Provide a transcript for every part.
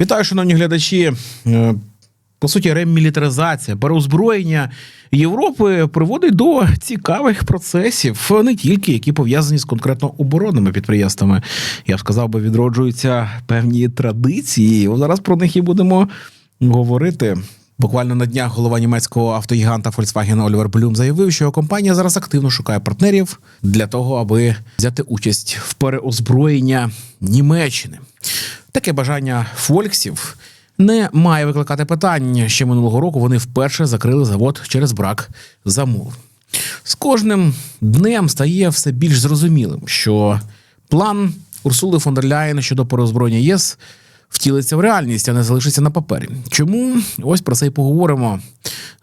Вітаю, шановні глядачі. Е, По суті, ремілітаризація, переозброєння Європи приводить до цікавих процесів, не тільки які пов'язані з конкретно оборонними підприємствами. Я б сказав би, відроджуються певні традиції. Зараз про них і будемо говорити. Буквально на днях голова німецького автогіганта Volkswagen Олівер Блюм заявив, що компанія зараз активно шукає партнерів для того, аби взяти участь в переозброєння Німеччини. Таке бажання Фольксів не має викликати питань. Ще минулого року вони вперше закрили завод через брак замов. З кожним днем стає все більш зрозумілим, що план Урсули фон дер Ляєн щодо переозброєння ЄС втілиться в реальність, а не залишиться на папері. Чому? Ось про це і поговоримо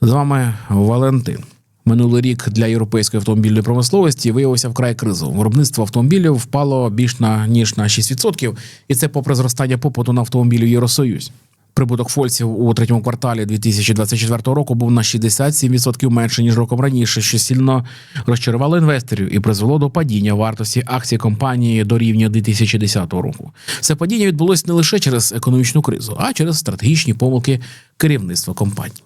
з вами Валентин. Минулий рік для європейської автомобільної промисловості виявився вкрай кризовим. Виробництво автомобілів впало більш на ніж на 6%, і це попри зростання попиту на автомобілі в Євросоюзі. Прибуток фольців у третьому кварталі 2024 року був на 67% менше ніж роком раніше, що сильно розчарувало інвесторів і призвело до падіння вартості акцій компанії до рівня 2010 року. Це падіння відбулось не лише через економічну кризу, а через стратегічні помилки керівництва компанії.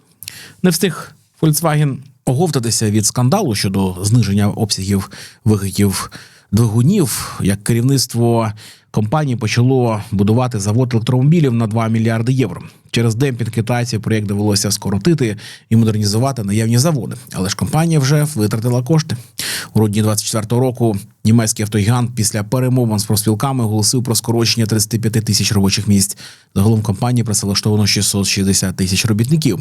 Не встиг Volkswagen оговтатися від скандалу щодо зниження обсягів вигідів двигунів, як керівництво компанії почало будувати завод електромобілів на 2 мільярди євро. Через демпінг китайців проєкт довелося скоротити і модернізувати наявні заводи. Але ж компанія вже витратила кошти. У грудні 24 року німецький автогігант після перемовин з профспілками оголосив про скорочення 35 тисяч робочих місць. Загалом компанії працевлаштовано 660 тисяч робітників.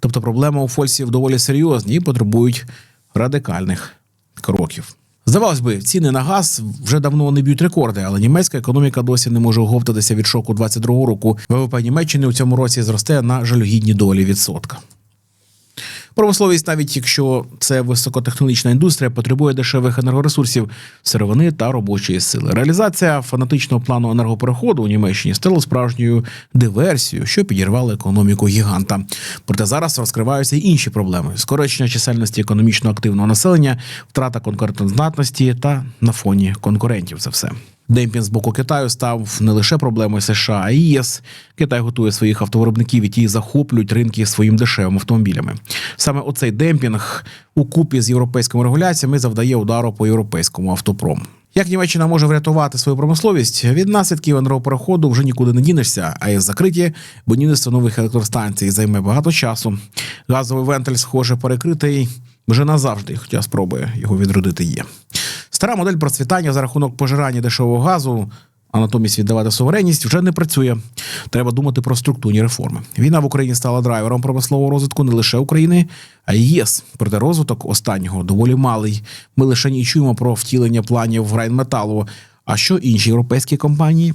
Тобто проблема у Фольсів доволі серйозні і потребують радикальних кроків. Здавалось би, ціни на газ вже давно не б'ють рекорди, але німецька економіка досі не може оговтатися від шоку 22-го року. ВВП Німеччини у цьому році зросте на жалюгідні долі відсотка. Промисловість, навіть якщо це високотехнологічна індустрія, потребує дешевих енергоресурсів, сировини та робочої сили. Реалізація фанатичного плану енергопереходу у Німеччині стала справжньою диверсією, що підірвала економіку гіганта. Проте зараз розкриваються й інші проблеми: скорочення чисельності економічно активного населення, втрата конкурентоздатності та на фоні конкурентів. Це все. Демпінг з боку Китаю став не лише проблемою США, а й ЄС. Китай готує своїх автовиробників, і ті захоплюють ринки своїм дешевими автомобілями. Саме оцей демпінг у купі з європейськими регуляціями завдає удару по європейському автопрому. Як Німеччина може врятувати свою промисловість від наслідків енергопереходу вже нікуди не дінешся, а із закриті будівництво нових електростанцій займе багато часу. Газовий вентиль, схоже, перекритий вже назавжди, хоча спроби його відродити є. Стара модель процвітання за рахунок пожирання дешевого газу, а натомість віддавати суверенність, вже не працює. Треба думати про структурні реформи. Війна в Україні стала драйвером промислового розвитку не лише України, а й ЄС. Проте розвиток останнього доволі малий. Ми лише не чуємо про втілення планів Райнметалу. А що інші європейські компанії?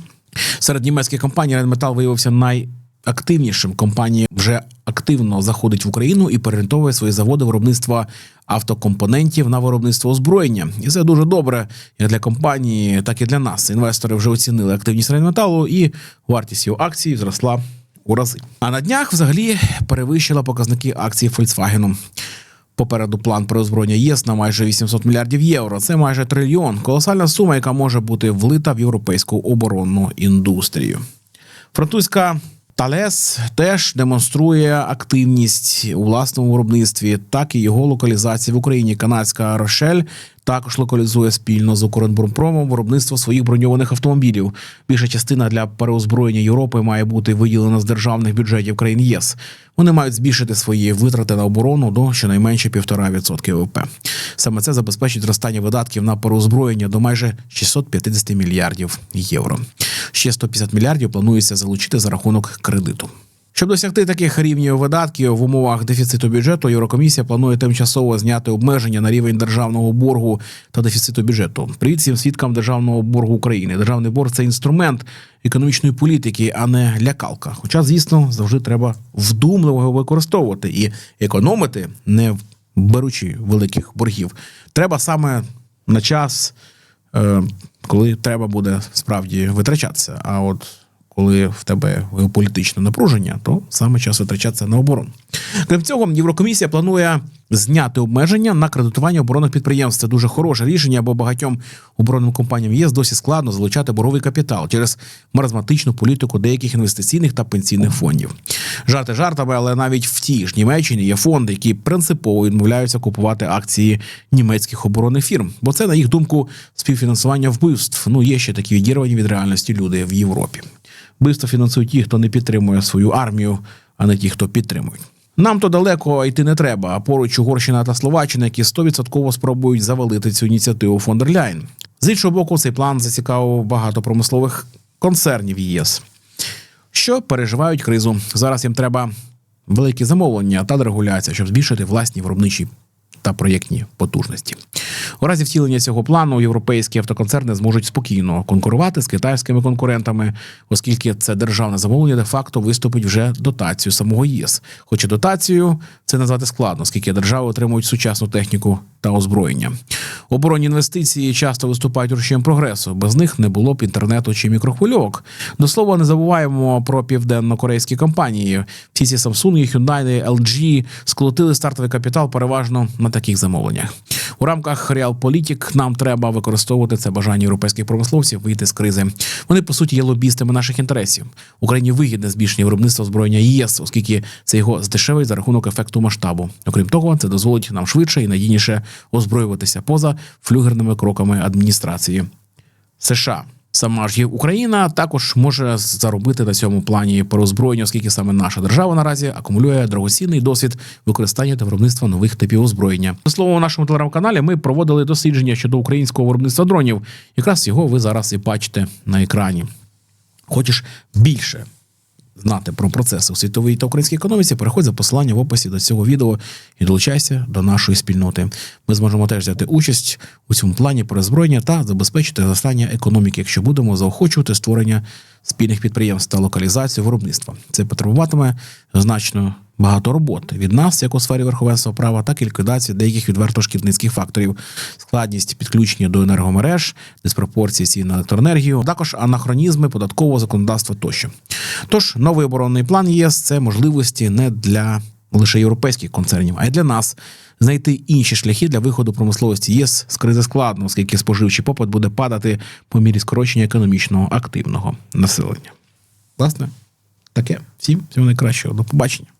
Серед німецьких компаній Райнметал виявився най активнішим. Компанія вже активно заходить в Україну і переорієнтовує свої заводи виробництва автокомпонентів на виробництво озброєння. І це дуже добре як для компанії, так і для нас. Інвестори вже оцінили активність Рейнметалу і вартість його акцій зросла у рази. А на днях взагалі перевищила показники акцій Volkswagen. Попереду план переозброєння ЄС на майже 800 мільярдів євро. Це майже трильйон. Колосальна сума, яка може бути влита в європейську оборонну індустрію. Французька Талес теж демонструє активність у власному виробництві, так і його локалізації в Україні. Канадська Рошель також локалізує спільно з Укрборонпромом виробництво своїх броньованих автомобілів. Більша частина для переозброєння Європи має бути виділена з державних бюджетів країн ЄС. Вони мають збільшити свої витрати на оборону до щонайменше 1,5% ВВП. Саме це забезпечить зростання видатків на переозброєння до майже 650 мільярдів євро. Ще 150 мільярдів планується залучити за рахунок кредиту. Щоб досягти таких рівнів видатків в умовах дефіциту бюджету, Єврокомісія планує тимчасово зняти обмеження на рівень державного боргу та дефіциту бюджету. Привіт всім свідкам державного боргу України. Державний борг це інструмент економічної політики, а не лякалка. Хоча, звісно, завжди треба вдумливо його використовувати і економити, не беручи великих боргів. Треба саме на час, е, коли треба буде справді витрачатися. А от коли в тебе геополітичне напруження, то саме час витрачатися на оборону. Крім цього, Єврокомісія планує зняти обмеження на кредитування оборонних підприємств. Це дуже хороше рішення, бо багатьом оборонним компаніям ЄС досі складно залучати боровий капітал через маразматичну політику деяких інвестиційних та пенсійних фондів. Жарти жартами, але навіть в тій ж Німеччині є фонди, які принципово відмовляються купувати акції німецьких оборонних фірм, бо це, на їх думку, співфінансування вбивств. Ну є ще такі відірвані від реальності люди в Європі. Вбивство фінансують ті, хто не підтримує свою армію, а не ті, хто підтримують. Нам то далеко йти не треба, а поруч Угорщина та Словаччина, які 100% спробують завалити цю ініціативу фон дер Ляйн. З іншого боку, цей план зацікавив багато промислових концернів ЄС, що переживають кризу. Зараз їм треба великі замовлення та дерегуляція, щоб збільшити власні виробничі та проєктні потужності. У разі втілення цього плану європейські автоконцерни зможуть спокійно конкурувати з китайськими конкурентами, оскільки це державне замовлення де-факто виступить вже дотацію самого ЄС. Хоча дотацію це назвати складно, оскільки держави отримують сучасну техніку та озброєння. Оборонні інвестиції часто виступають рушієм прогресу. Без них не було б інтернету чи мікрохвильовок. До слова, не забуваємо про південно-корейські компанії. Всі ці Samsung, Hyundai, LG сколотили стартовий капітал переважно на таких замовленнях. У рамках Realpolitik нам треба використовувати це бажання європейських промисловців вийти з кризи. Вони по суті є лобістами наших інтересів. Україні вигідне збільшення виробництва озброєння ЄС, оскільки це його здешевить за рахунок ефекту масштабу. Окрім того, це дозволить нам швидше і надійніше озброюватися поза флюгерними кроками адміністрації США. Сама ж і Україна також може заробити на цьому плані по роззброєнню, оскільки саме наша держава наразі акумулює дорогоцінний досвід використання та виробництва нових типів озброєння. До слова, у нашому телеграм-каналі ми проводили дослідження щодо українського виробництва дронів. Якраз його ви зараз і бачите на екрані. Хочеш більше знати про процеси у світовій та українській економіці, переходь за посилання в описі до цього відео і долучайся до нашої спільноти. Ми зможемо теж взяти участь у цьому плані перезброєння та забезпечити зростання економіки, якщо будемо заохочувати створення спільних підприємств та локалізацію виробництва. Це потребуватиме значно багато роботи від нас, як у сфері верховенства права, так і ліквідації деяких відверто шкідницьких факторів, складність підключення до енергомереж, диспропорції цін на електроенергію, також анахронізми податкового законодавства тощо. Тож новий оборонний план ЄС це можливості не для лише європейських концернів, а й для нас знайти інші шляхи для виходу промисловості ЄС з кризи складно, оскільки споживчий попит буде падати по мірі скорочення економічного активного населення. Власне, таке. Всім всього найкращого. До побачення.